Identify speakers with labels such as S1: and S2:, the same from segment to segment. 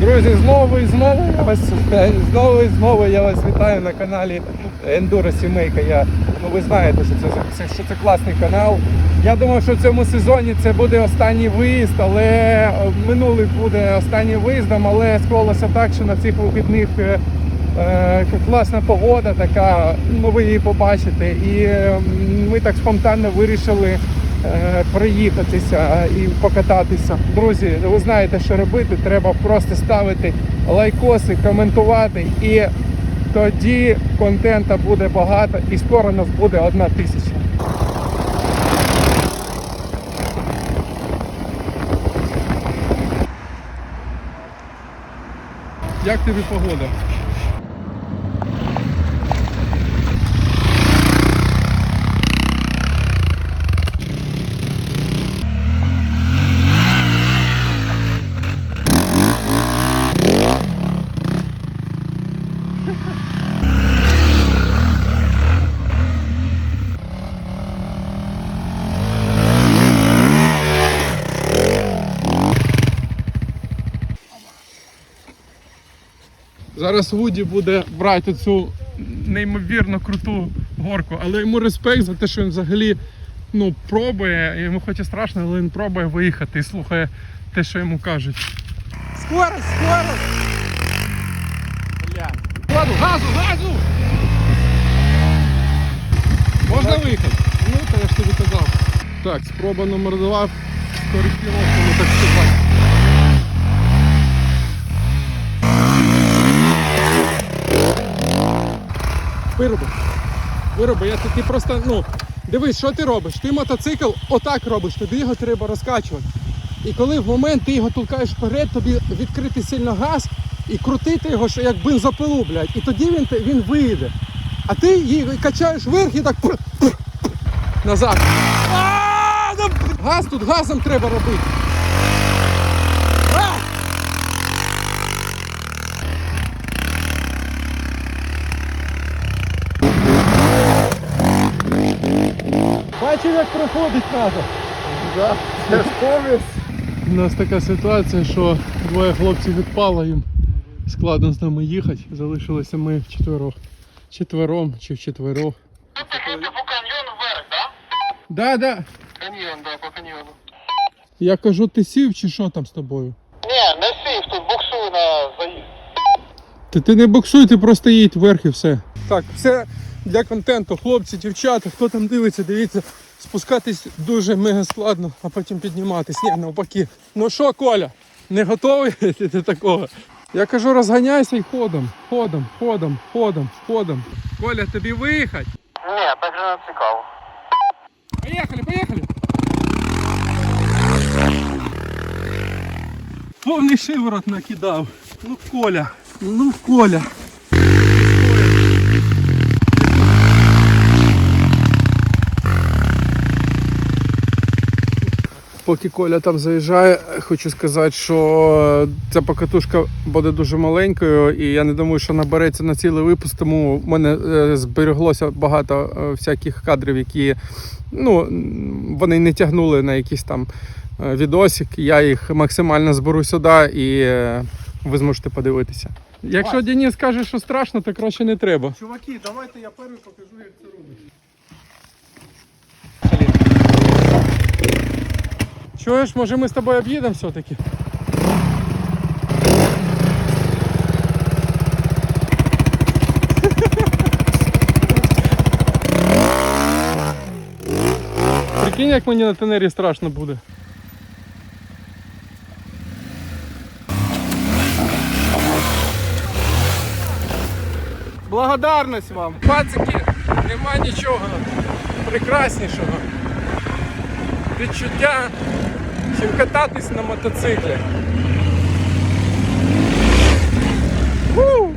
S1: Друзі, знову і знову я вас знову і знову я вас вітаю на каналі Ендуро Сімейка. Я ну ви знаєте, що це, що це класний канал. Я думав, що в цьому сезоні це буде останній виїзд, але е, минулий буде останнім виїздом, але склалося так, що на цих вихідних е, е, класна погода така, ну ви її побачите. І е, ми так спонтанно вирішили проїхатися і покататися. Друзі, ви знаєте, що робити. Треба просто ставити лайкоси, коментувати, і тоді контента буде багато, і скоро нас буде одна тисяча. Як тобі погода? Зараз Вуді буде брати цю неймовірно круту горку, але йому респект за те, що він взагалі ну, пробує, йому хоч і страшно, але він пробує виїхати і слухає те, що йому кажуть. Скорость, скорость! Бля. Ладу, газу, газу! Можна виїхати? Ну, то я ж тобі казав. Так, спроба номер два з коректировками, так сказати. Вироби. Вироби, я ти просто, ну, дивись, що ти робиш? Ти мотоцикл отак робиш, тобі його треба розкачувати. І коли в момент ти його толкаєш вперед, тобі відкрити сильно газ і крутити його, що як бензопилу, блядь. І тоді він, він вийде. А ти її качаєш вверх і так пр- назад. А, ну, Газ тут газом треба робити. Бачив, як проходить треба.
S2: Да, Терсковець.
S1: У нас така ситуація, що двоє хлопців відпало їм. Складно з нами їхати. Залишилися ми вчетверох. Четвером чи вчетверох.
S2: Тут їхати по каньйону вверх, так?
S1: Да, да.
S2: Каньйон, да, по каньйону.
S1: Я кажу, ти сів чи що там з тобою?
S2: Ні, не сів, тут буксую на заїзд.
S1: Та ти не боксуй, ти просто їдь вверх і все. Так, все для контенту, хлопці, дівчата, хто там дивиться, дивіться, спускатись дуже мега складно, а потім підніматись. Ні, навпаки. Ну що, Коля, не готовий до такого? Я кажу, розганяйся і ходом, ходом, ходом, ходом, ходом. Коля, тобі виїхати?
S2: Ні, так же не цікаво.
S1: Поїхали, поїхали. Повний шиворот накидав. Ну, Коля, ну, Коля. Поки Коля там заїжджає, хочу сказати, що ця покатушка буде дуже маленькою, і я не думаю, що набереться на цілий випуск, тому в мене е, збереглося багато е, всяких кадрів, які ну, вони не тягнули на якийсь там е, відосик. Я їх максимально зберу сюди і ви зможете подивитися. Якщо Денис каже, що страшно, то краще не треба.
S3: Чуваки, давайте я перший покажу, як це робиться.
S1: Чуєш, може ми з тобою об'їдемо все-таки? Прикинь, як мені на тенері страшно буде. Благодарність вам. Пацики, нема нічого прекраснішого відчуття, чим кататись на мотоциклі. Ву!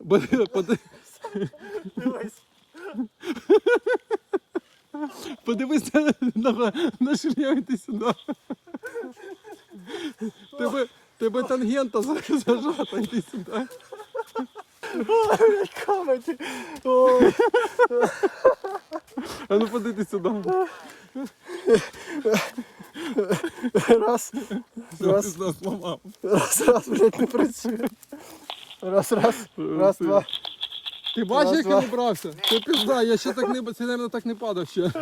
S1: Бо- поди- Подивись на, на, шлем, іди сюди. Тебе, тебе тангента за- зажата, йди сюди.
S4: Каметі. Ой,
S1: А ну подивись сюди.
S4: раз,
S1: Раз.
S4: Раз, раз, блядь, не працює. Раз, раз, раз, два.
S1: Ти бачиш, як я набрався? Ти пізда, я ще так не, це, так не падав ще.